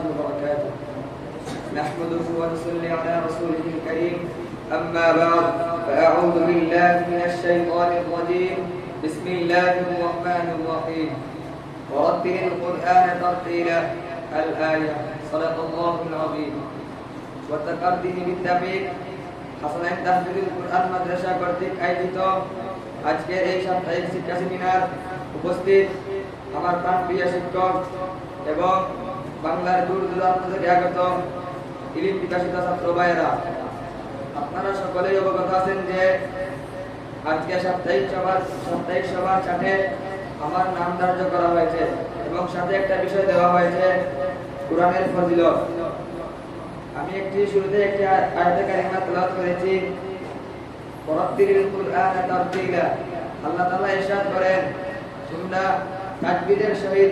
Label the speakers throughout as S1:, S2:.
S1: وبركاته نحمده ونصلي على رسوله الكريم أما بعد فأعوذ بالله من الشيطان الرجيم بسم الله الرحمن الرحيم ورتل القرآن ترتيلا الآية صدق الله العظيم وتقدم بالتبعيد হাসানাইন তাহফিজুল কুরআন মাদ্রাসা কর্তৃক আয়োজিত আজকের এই সাপ্তাহিক শিক্ষা সেমিনার উপস্থিত আমার প্রাণপ্রিয় শিক্ষক এবং বাংলার দূর দূরান্ত থেকে আগত ইলিম বিকাশিত ছাত্র ভাইয়েরা, আপনারা সকলেই অবগত আছেন যে আজকে সাপ্তাহিক সভা সাপ্তাহিক সভার সাথে আমার নাম ধার্য করা হয়েছে এবং সাথে একটা বিষয় দেওয়া হয়েছে কোরআনের ফজিলত। আমি একটি শুরুতে একটি আয়াতে কারিমা তেলাওয়াত করেছি পরাত্তিরিল কুরআন তারতিলা আল্লাহ তাআলা ইরশাদ করেন, তোমরা তাকবীরের সহিত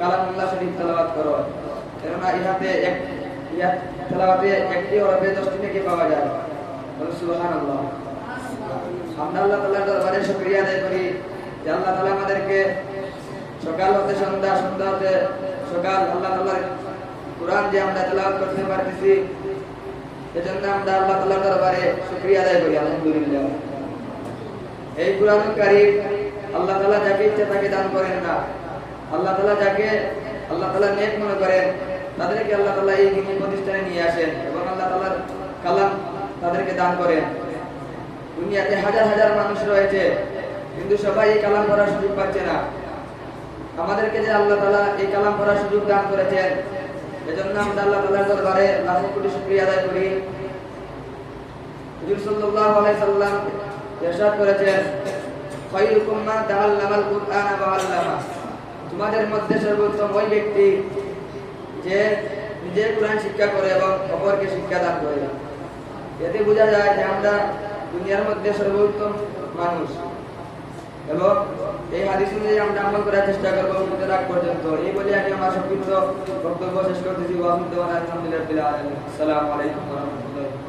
S1: কালামুল্লাহ শরীফ তেলাওয়াত করো। কেননা ইহাতে এক ইহা তেলাওয়াতে একটি হরফে দশটি নেকি পাওয়া যায়? বলুন সুবহানাল্লাহ। আমরা আল্লাহ তাআলার দরবারে শুকরিয়া আদায় করি যে আল্লাহ তাআলা আমাদেরকে সকাল হতে সন্ধ্যা সন্ধ্যা হতে সকাল আল্লাহ তাআলার কোরআন যে আমরা তেলাওয়াত করতে পারতেছি। এজন্য আমরা আল্লাহ তাআলার দরবারে শুকরিয়া আদায় করি, আলহামদুলিল্লাহ। এই কোরআন কারীম আল্লাহ তাআলা যাকে ইচ্ছা তাকে দান করেন না। আল্লাহ তাআলা যাকে আল্লাহ তাআলা নেক মনে করেন, তাদেরকে আল্লাহ তাআলা এই দিনী প্রতিষ্ঠানে নিয়ে আসেন এবং আল্লাহ তাআলার কালাম তাদেরকে দান করেন। দুনিয়াতে হাজার হাজার মানুষ রয়েছে, কিন্তু সবাই এই কালাম পড়ার সুযোগ পাচ্ছে না। আমাদেরকে যে আল্লাহ তাআলা এই কালাম পড়ার সুযোগ দান করেছেন, এজন্য আমরা আল্লাহ তাআলার দরবারে লাখো কোটি শুকরিয়া আদায় করি। হুজুর সাল্লাল্লাহু আলাইহি সাল্লাম ইরশাদ করেছেন খায়রুকুম মান তাআল্লামাল কুরআনা ওয়া আল্লামা। তোমাদের মধ্যে সর্বোত্তম ওই ব্যক্তি যে নিজে কোরআন শিক্ষা করে এবং অপরকে শিক্ষা দান করে। এতে বোঝা যায় যে আমরা দুনিয়ার মধ্যে সর্বোত্তম মানুষ। এবং এই হাদিস অনুযায়ী আমরা আমল করার চেষ্টা করব মধ্যে রাখ পর্যন্ত। এই বলে আমি আমার সংক্ষিপ্ত বক্তব্য শেষ করতেছি। আলহামদুলিল্লাহ আসসালামু আলাইকুম রাহমাতুল্লাহ